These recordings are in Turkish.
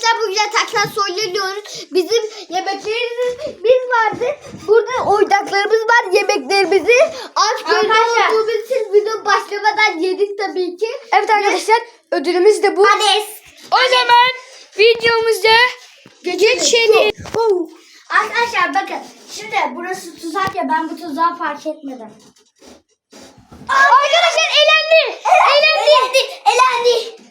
arkadaşlar bugün yataktan söylüyoruz. Bizim yemeklerimiz biz vardı. Burada oyuncaklarımız var. Yemeklerimizi aç olduğumuz için video başlamadan yedik tabii ki. Evet arkadaşlar ödülümüz de bu. Hadi. O zaman videomuzda geçelim. Oh. Arkadaşlar bakın. Şimdi burası tuzak ya ben bu tuzağı fark etmedim. Arkadaşlar elendi. Elendi. Elendi. Güle güle.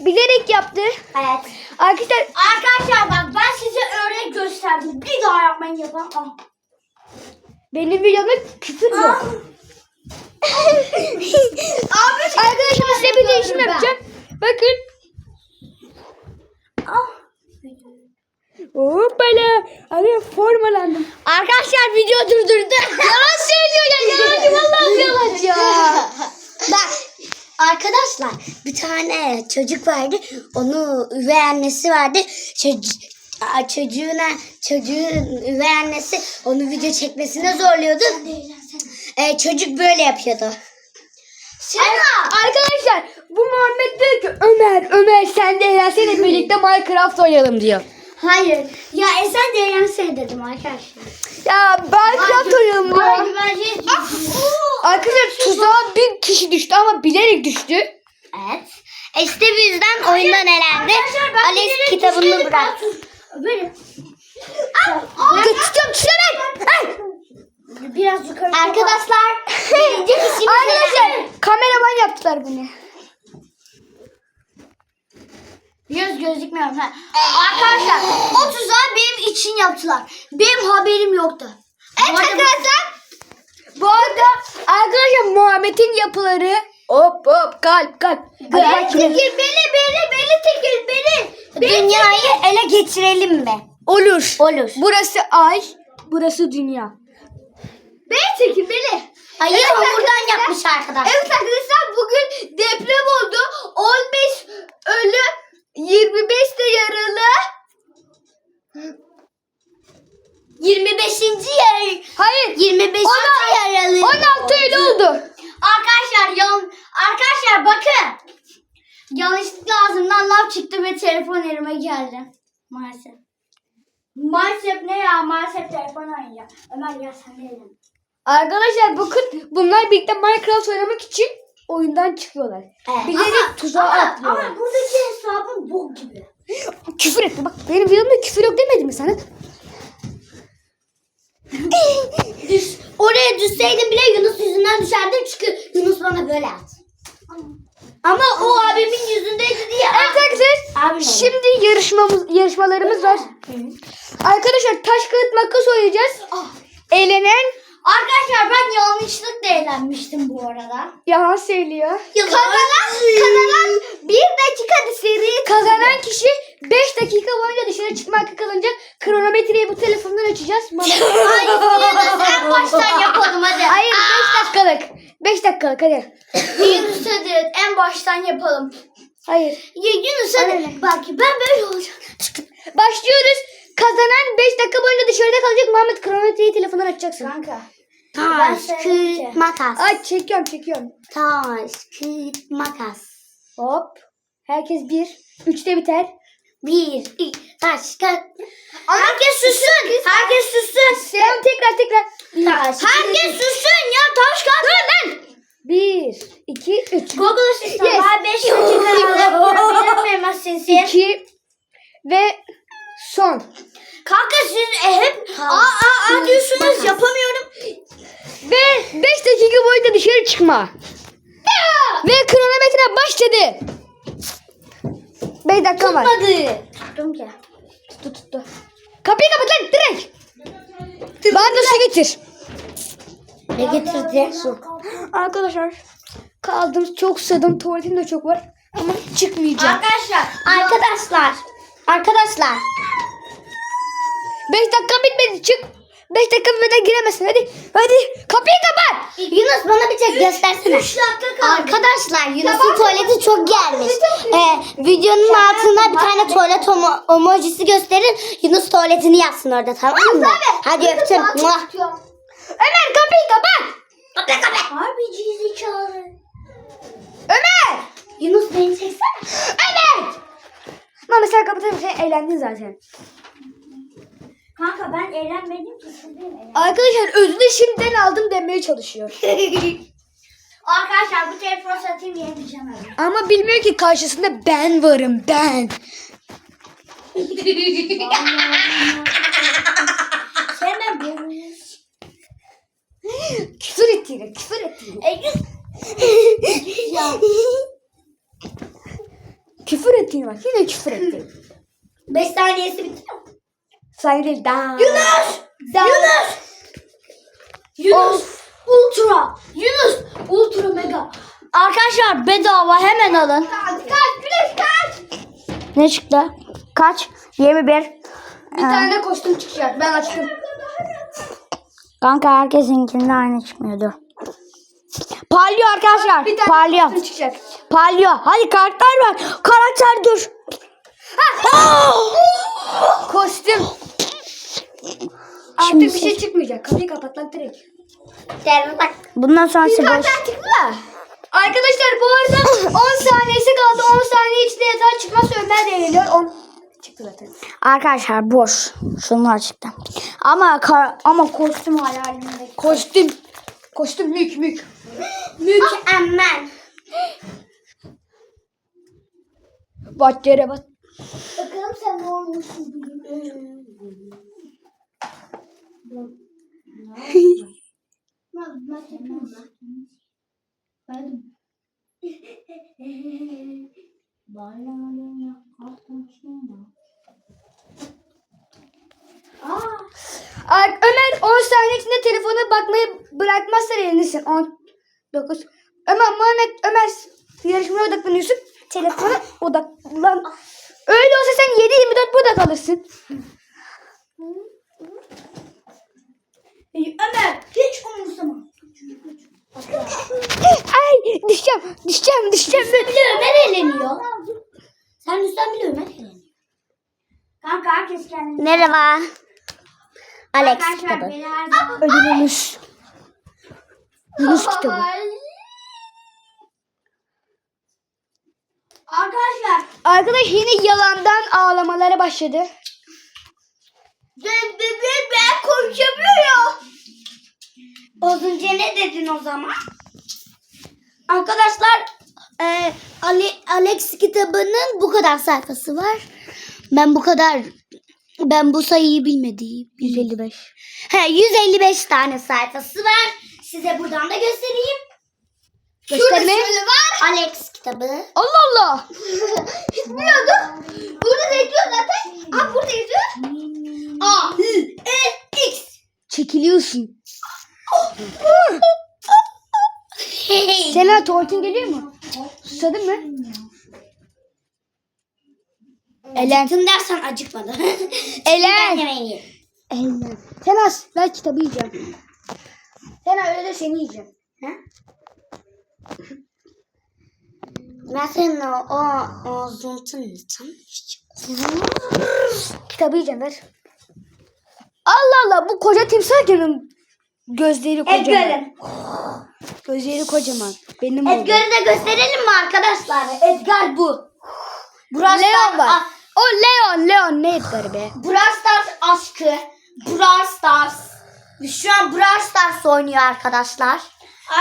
Bilerek yaptı. Evet. Arkadaşlar Arkadaşlar bak ben size örnek gösterdim. Bir daha yapmayın yapın. Ah. benim videomda küfür yok. Abi Arkadaşlar size bir değişim yapacağım. Bakın. Ah. Hoppala. Abi formalandım. Arkadaşlar video durdurdu. Yalan söylüyor ya. Yalancı vallahi yalancı arkadaşlar bir tane çocuk vardı. Onu üvey annesi vardı. Çocuğu, çocuğuna çocuğun üvey annesi onu video çekmesine zorluyordu. Ee, çocuk böyle yapıyordu. Ar- Arkadaşlar bu Muhammed diyor ki Ömer Ömer sen de eğlensene birlikte Minecraft oynayalım diyor. Hayır. Ya Esen de eğlensene dedim arkadaşlar. Ya Minecraft oynayalım diyor. Ay güvercin. Arkadaşlar tuzağa bir kişi düştü ama bilerek düştü. Evet. İşte bizden oyundan elendi. Bilerek kitabını bıraktı. ben tuz- Böyle. Tutuyorum tutuyorum. Biraz yukarı. Arkadaşlar Arkadaşlar kameraman yaptılar bunu. Göz gözükmüyor. Ha. Arkadaşlar o tuzağı benim için yaptılar. Benim haberim yoktu. Evet arkadaşlar. Arkadaşlar Muhammed'in yapıları hop hop kalp kalp. Hadi Beni bak tekir, beni, beni, beni tekir, beni. Dünyayı ele geçirelim mi? Olur. Olur. Burası ay, burası dünya. Beni çekin, beni. Ayı Evet hamurdan yapmış arkadaşlar. Evet arkadaşlar bugün deprem oldu. 15 ölü, 25 de yaralı. 25. yer. Hayır. 25. Ona- yaralı. 16 öyle oldu. Arkadaşlar yan arkadaşlar bakın. Yanlışlıkla ağzımdan laf çıktı ve telefon elime geldi. Maalesef. Maalesef ne ya? Maalesef telefon oynuyor. Ömer gel sen de elin. Arkadaşlar bakın bunlar birlikte Minecraft oynamak için oyundan çıkıyorlar. Evet. Bilerek tuzağa atlıyorlar. ama buradaki hesabım bok gibi. Küfür etti bak. Benim videomda küfür yok demedim mi sana? Oraya düşseydim bile Yunus yüzünden düşerdim çünkü Yunus bana böyle at. Ama o abimin yüzündeydi diye. Evet arkadaşlar. Abim Şimdi yarışmamız yarışmalarımız var. Arkadaşlar taş kağıt makas oynayacağız. Ah. Arkadaşlar ben yanlışlıkla eğlenmiştim bu arada. yalan söylüyor. Kazanan, kazanan bir dakika seri Kazanan kişi 5 dakika boyunca dışarı çıkma hakkı kalınca kronometreyi bu telefondan açacağız. Ay Yunus en baştan yapalım hadi. Hayır 5 dakikalık. 5 dakikalık hadi. Yunus hadi en baştan yapalım. Hayır. Ya Yunus hadi. Bak ben böyle olacağım. Başlıyoruz. Kazanan 5 dakika boyunca dışarıda kalacak. Muhammed kronometreyi telefondan açacaksın. Kanka. Taş, kağıt, makas. Ay çekiyorum çekiyorum. Taş, kağıt, makas. Hop. Herkes bir. Üçte biter. Bir, iki, taş, kağıt. Herkes sussun. Herkes sussun. Tamam tekrar tekrar. Taş, Herkes sussun ya taş kağıt. Dur lan. Bir, iki, üç. Google. Yes. Ben 5 dakika yapabilir miyim ben sizi? İki ve son. Kanka siz e, hep aa aa aa diyorsunuz yapamıyorum. Ve 5 dakika boyunca dışarı çıkma. Ve kronometre başladı. 5 dakika var. Hadi. Tuttum ki. Tuttu tuttu. Kapıyı kapat lan direkt. Bana da su getir. Ne getirdi? Su. Arkadaşlar kaldım çok susadım. Tuvaletim de çok var. Ama çıkmayacağım. Arkadaşlar Arkadaşlar. Arkadaşlar. 5 dakika bitmedi çık. 5 dakika bitmeden giremezsin hadi. Hadi kapıyı kapat. Yunus bana bir çek göstersene. 3 dakika kaldı. Arkadaşlar Yunus'un tuvaleti çok gelmiş. Ee, videonun altına bir tane tuvalet homo- emojisi gösterin. Yunus tuvaletini yapsın orada tamam mı? Hadi öptüm. Muah. Ömer kapıyı kapat. Kapı kapı. Harbi gerizekalı. Ömer. Yunus beni çeksene. Ömer. Sen eğlendin zaten. Kanka ben eğlenmedim ki siz benim eğlen- Arkadaşlar özünü şimdiden aldım demeye çalışıyor. Arkadaşlar bu telefonu satayım şey alayım. Ama bilmiyor ki karşısında ben varım ben. Sevmem bunu. Küfür ettiğini, küfür ettiğini. ya. Küfür ettiğini bak. Yine küfür etti. 5 saniyesi bitti mi? Değil. Daha. Yunus! Daha. Yunus! Yunus! Ultra! Yunus! Ultra mega. Arkadaşlar bedava hemen alın. Kaç güneş kaç. Ne çıktı? Kaç? 21. Bir tane kostüm çıkacak. Ben açtım. Kanka herkesinkinde aynı çıkmıyordu. Parlıyor arkadaşlar. Bir tane Parlıyor. çıkacak. Parlıyor. Hadi karakter ver. Karakter dur. Kostüm. Artık bir şey çıkmayacak. Kapıyı kapat lan direkt. Bundan sonrası boş. çıktı Arkadaşlar bu arada 10 saniyesi kaldı. 10 saniye içinde yatağa çıkmazsa Ömer de geliyor. 10 çıktı zaten. Arkadaşlar boş. Şunlar çıktı. Ama kar- ama kostüm hayalimde. Kostüm. Kostüm mük mük. Mükemmel. Bat yere bat. Bakalım sen ne olmuşsun. Ömer 10 saniye içinde telefona bakmayı bırakmazsan elindesin. 10, 9. Ömer, Muhammed, Ömer yarışmaya odaklanıyorsun. Telefona odaklan. Öyle olsa sen 7-24 burada kalırsın. Ömer hiç umursama. Ay düşeceğim, düşeceğim, düşeceğim. bile Ömer eğleniyor. Sen üstten bile Ömer eğleniyor. Kanka herkes kendini. Merhaba. Alex Arkadaşlar kitabı. beni her zaman. Ödülümüz. Yunus kitabı. Arkadaşlar Arkadaş yine yalandan ağlamalara başladı. ben, ben, ben, konuşamıyorum. Az önce ne dedin o zaman? Arkadaşlar e, Ale- Alex kitabının bu kadar sayfası var. Ben bu kadar ben bu sayıyı bilmediğim 155. He 155 tane sayfası var. Size buradan da göstereyim. Gösterme. Şurada şöyle var. Alex kitabı. Allah Allah. Hiç biliyordum. Burada da yazıyor zaten. Aa burada yazıyor. A, H, E, X. Çekiliyorsun. Sena tuvaletin geliyor mu? Susadın mı? Elen. Acıktım dersen acıkmadı. Elen. Yemeğini yerim. Eller. Sena ben kitabı yiyeceğim. Sena öyle de seni yiyeceğim. Ha? Ben senin o, o, zontunu tanımıştım. Kitabı yiyeceğim ver. Allah Allah bu koca timsah kimin? Gözleri kocaman. Edgar'ın. Gözleri kocaman. Benim oldu. Edgar'ı da gösterelim mi arkadaşlar? Edgar bu. Brawl Leon var. O Leon Leon ne Edgar'ı be? Brawl Stars aşkı. Brawl Stars. Şu an Brawl Stars oynuyor arkadaşlar.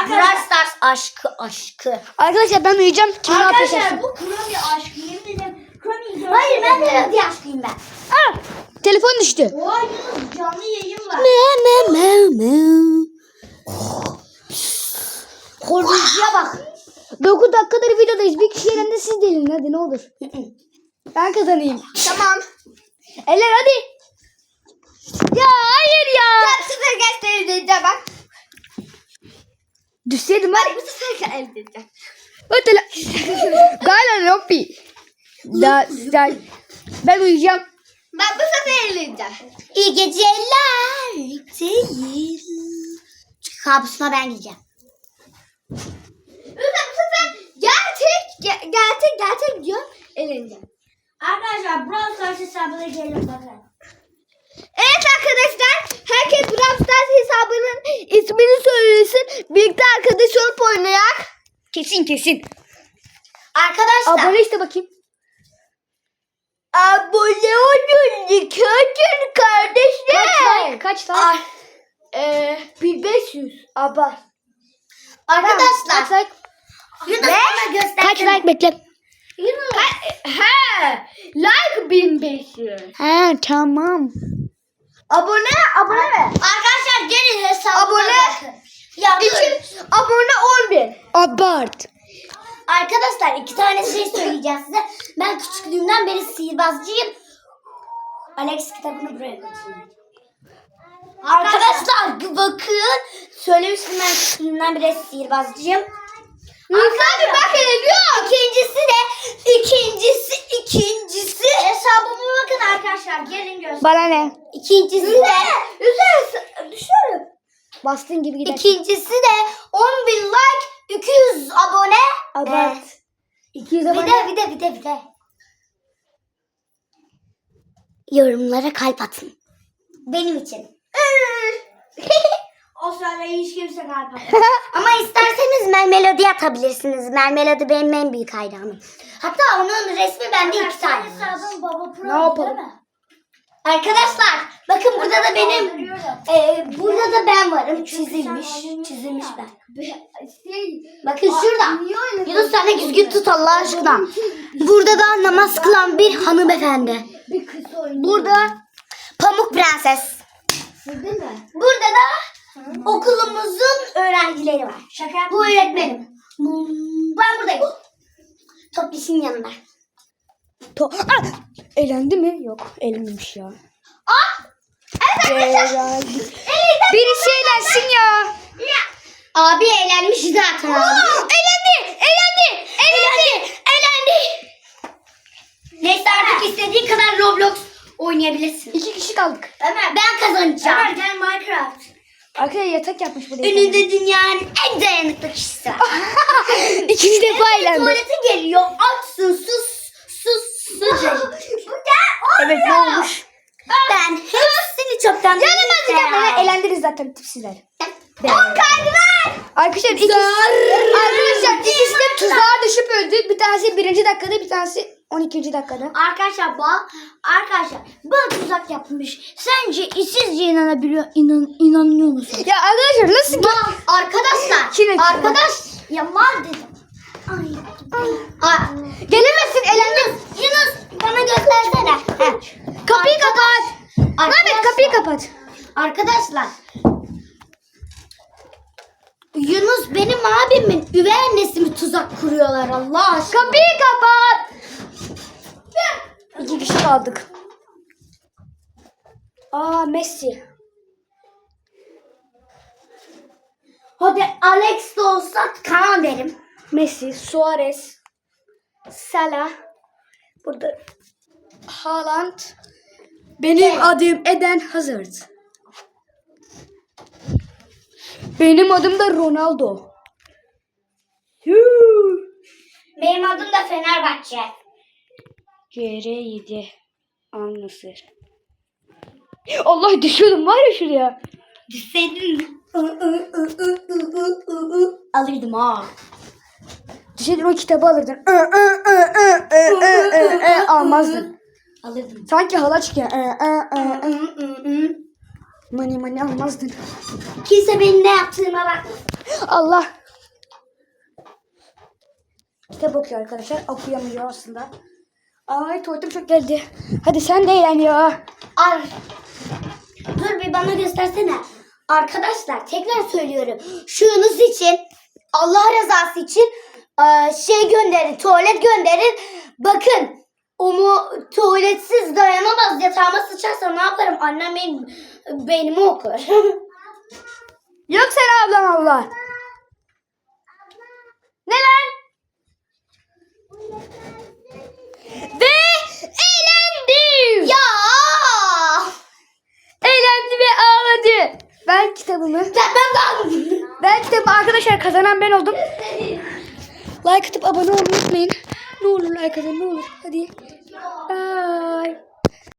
Brawl Stars aşkı aşkı. Arkadaşlar ben uyuyacağım. Kim Arkadaşlar bu Kromi aşkı yemin ederim. Hayır ben de Rodi aşkıyım ben. Aa, telefon düştü. Oha Yunus canlı yayın var. Me me me me. Korkuncuya bak. 9 dakikadır videodayız. Bir kişi yerinde siz delin hadi ne olur. Ben kazanayım. tamam. Eller hadi. Ya hayır ya. Bu sefer göstereceğim bak. Düşseydim var. Bu sefer elde edeceğim. O tele... Gala Lopi. Da, da, ben uyuyacağım. Ben bu sefer elde edeceğim. İyi geceler. Değil. Kabusuna ben gideceğim. Lütfen bu sefer gerçek, ge- gerçek, gerçek diyor. Elinde. Arkadaşlar Brawl Stars hesabına gelin bakın. Evet arkadaşlar. Herkes Brawl Stars hesabının ismini söylesin. Birlikte arkadaş olup oynayak. Kesin kesin. Arkadaşlar. Abone işte bakayım. Abone Hadi kötü kardeşler. Kaç like? Ay, Eee 1500. Abart. Arkadaşlar. Kaç like? Yunus bana göster. Kaç like bekle. He. Like 1500. Ha tamam. Abone, abone? Arkadaşlar gelin hesabıma Abone. Ya dur. Abone 10 bin. Abart. Arkadaşlar iki tane şey söyleyeceğim size. Ben küçüklüğümden beri sihirbazcıyım. Alex kitabını buraya. Arkadaşlar bakın. Söylemiştim ben küçüklüğümden beri sihirbazcıyım. Arkadaşlar bakın ediyor. İkincisi de ikincisi ikincisi Hesabıma bakın arkadaşlar. Gelin göster. Bana ne? ikincisi de Üzerine düşüyorum. Bastığın gibi gider. ikincisi de 10 bin like 200 abone. Abart. Evet. 200 Bir abone. de bir de bir de bir de. Yorumlara kalp atın. Benim için. Hiç kimse kalp Ama isterseniz Melmelodi atabilirsiniz. Melmelodi benim en büyük hayranım. Hatta onun resmi bende iki tane. var. Hesabım baba pro Ne yapalım? değil mi? Arkadaşlar bakın burada da benim e, burada da ben varım. Çizilmiş. Çizilmiş ben. Şey, Bakın şurada. niye öyle Yunus sen de düzgün tut Allah aşkına. Burada da namaz kılan bir hanımefendi. bir kız oynuyor. Burada Pamuk Prenses. Değil mi? Burada da okulumuzun öğrencileri var. Şaka. Bu öğretmenim. Ben buradayım. Toplişin yanında. To ah! Elendi mi? Yok elenmemiş ya. Ah! Elendi. Birisi elensin ya. Abi eğlenmiş zaten abi. Elendi. Elendi. Elendi. Elendi. Neyse artık istediğin kadar Roblox oynayabilirsin. İki kişi kaldık. Ömer, Ben kazanacağım. Ömer gel Minecraft. Arkaya yatak yapmış buraya. Önünde dünyanın en dayanıklı kişisi var. İkinci defa elendi. Tuvalete geliyor. Açsın sus sus sus. Evet ne olmuş? Ben hepsini çoktan Yaramazlık yapmadan elendiniz zaten tipsizler. On kalbi var. Arkadaşlar ikisi, arkadaşlar ikisi de tuzağa düşüp öldü. Bir tanesi birinci dakikada bir tanesi 12. dakikada. Arkadaşlar bak, arkadaşlar bana tuzak yapmış. Sence sizce inanabiliyor, inan, inanıyor musun? Ya arkadaşlar nasıl Mal arkadaşlar. Kim arkadaş ya mal dedim. Ay. Ay. Gelemezsin elendi. Yunus, bana göstersene. Heh. Kapıyı kapat. Mehmet kapıyı kapat. Arkadaşlar. Yunus benim abimin üvey annesi mi tuzak kuruyorlar Allah aşkına? Kapıyı kapat. İki kişi kaldık. Aa Messi. Hadi Alex de olsa tamam derim. Messi, Suarez, Salah. Burada Haaland. Benim adım Eden Hazard. Benim adım da Ronaldo. Benim adım da Fenerbahçe. CR7 Al-Nasır. Allah düşüyordum var ya şuraya. Düşseydin alırdım ha. Düşeydin o kitabı alırdın. Almazdın. Alırdım. Sanki hala çıkıyor. Mani mani almazdın. Kimse benim ne yaptığıma bakmasın. Allah. Kitap okuyor arkadaşlar. Okuyamıyor aslında. Ay tuvaletim çok geldi. Hadi sen de eğlen ya. Ar. Dur bir bana göstersene. Arkadaşlar tekrar söylüyorum. Şu Yunus için Allah rızası için eee, şey gönderin, tuvalet gönderin. Bakın o mu tuvaletsiz dayanamaz yatağıma sıçarsa ne yaparım? Annem benim beynimi okur. Yok sen ablam abla. Ne lan? Ve eğlendi. ya! Eğlendi ve ağladı. Ben kitabımı. Ben ben ben. Ben kitabımı arkadaşlar kazanan ben oldum. Like atıp abone olmayı unutmayın. 录了来，可是录了，快点，拜。